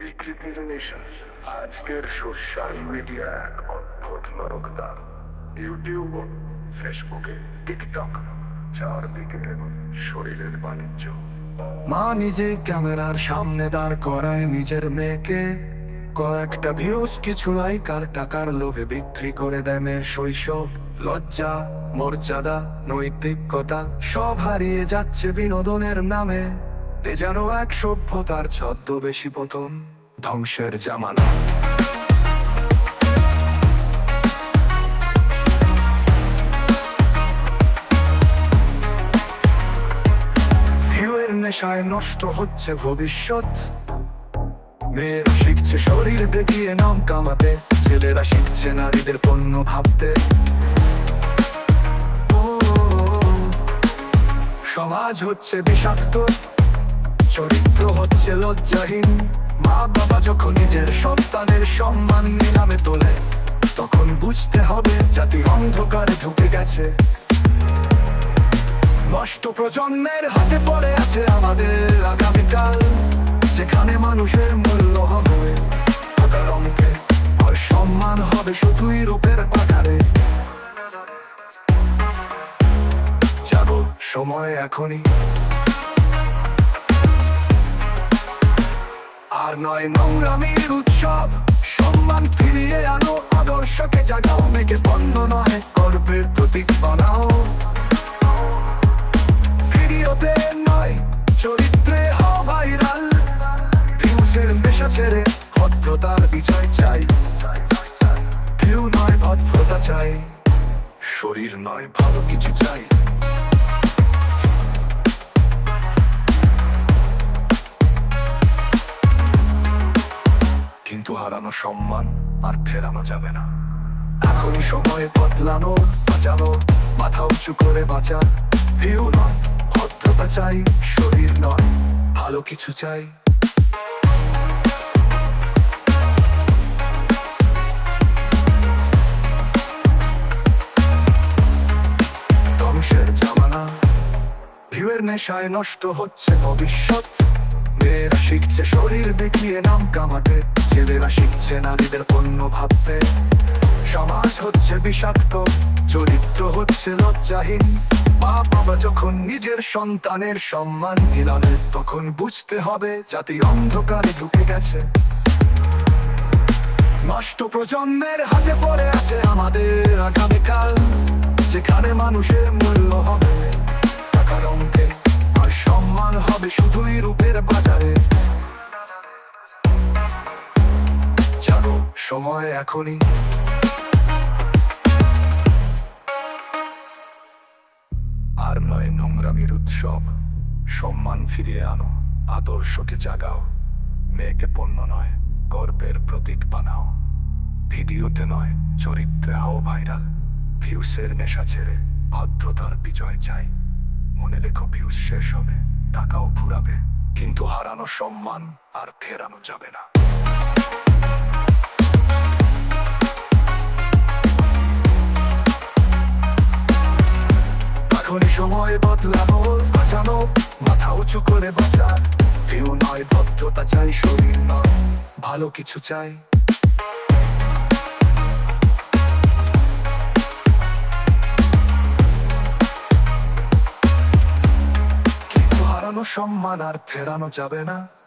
বিকৃতির আজকের social media এক অদ্ভুত নরকদার। ইউটিউব ফেসবুকে টিকটক চারদিকে শরীরের বাণিজ্য। মা নিজে ক্যামেরার সামনে দাঁড় করায় নিজের মেয়েকে। কয়েকটা ভিউজ কিছু লাইক টাকার লোভে বিক্রি করে দেয় মেয়ের শৈশব। লজ্জা, মর্যাদা, নৈতিকতা সব হারিয়ে যাচ্ছে বিনোদনের নামে। এ যেন এক সভ্যতার ছদ্মবেশী পতন, ধ্বংসের জামানা। নেশায় নষ্ট হচ্ছে ভবিষ্যৎ। মেয়েরা শিখছে শরীর দেখিয়ে নাম কামাতে, ছেলেরা শিখছে নারীদের পণ্য ভাবতে। সমাজ হচ্ছে বিষাক্ত। চরিত্র হচ্ছে লজ্জাহীন। মা বাবা যখন নিজের সন্তানের সম্মান নিলামে তোলে, তখন বুঝতে হবে জাতি অন্ধকারে ঢুকে গেছে। নষ্ট প্রজন্মের হাতে পড়ে আছে আমাদের আগামীকাল, যেখানে মানুষের মূল্য হবে। অঙ্কে আর সম্মান হবে শুধুই রূপের বাজারে যাব সময় এখনই। আর নয় নোংরামির উৎসব। সম্মান ফিরিয়ে আনো, আদর্শকে জাগাও, মেঘে বন্ধ নয় গর্বের প্রতীক বানাও। ভিডিওতে নয়, চরিত্রে ভাইরাল। ভিউসের নেশা ছেড়ে ভদ্রতার বিজয় চাই। ভিউ নয়, ভদ্রতা চাই। শরীর নয়, ভালো কিছু চাই। কিন্তু হারানো সম্মান আর ফেরানো যাবে না। এখনই সময় বদলানো, বাঁচানো, মাথা উঁচু করে বাঁচার। ভিউ নয়, ভদ্রতা চাই, শরীর নয়, ভালো কিছু চাই। ভিউয়ের নেশায় নষ্ট হচ্ছে ভবিষ্যৎ। মেয়েরা শিখছে শরীর দেখিয়ে নাম কামাতে। ছেলেরা শিখছে নারীদের পণ্য ভাবতে। সমাজ হচ্ছে বিষাক্ত, চরিত্র হচ্ছে লজ্জাহীন। মা বাবা যখন নিজের সন্তানের সম্মান দিলানে তখন বুঝতে হবে জাতি অন্ধকারে ঢুকে গেছে। নষ্ট প্রজন্মের হাতে পড়ে আছে আমাদের আগামীকাল যেখানে মানুষের মূল্য হবে। টাকার অঙ্কে আর সম্মান হবে শুধুই রূপের বাজারে। জানো, সময় এখনই। আর নয় নোংরামির উৎসব, সম্মান ফিরিয়ে আনো, আদর্শকে জাগাও। মেয়েকে পণ্য নয়, গর্বের প্রতীক বানাও। ভিডিওতে নয়, চরিত্রে হাও ভাইরাল। ভিউসের নেশা ছেড়ে ভদ্রতার বিজয় চাই। মনে লেখো ভিউস শেষ হবে, টাকাও ফুরাবে, কিন্তু হারানো সম্মান আর ফেরানো যাবে না। এখনই সময় বদলানো, বাঁচানো, মাথা উঁচু করে বাঁচার কেউ নয় ভদ্রতা চাই, শরীর নয়, ভালো কিছু চাই। হারানো সম্মান আর ফেরানো যাবে না।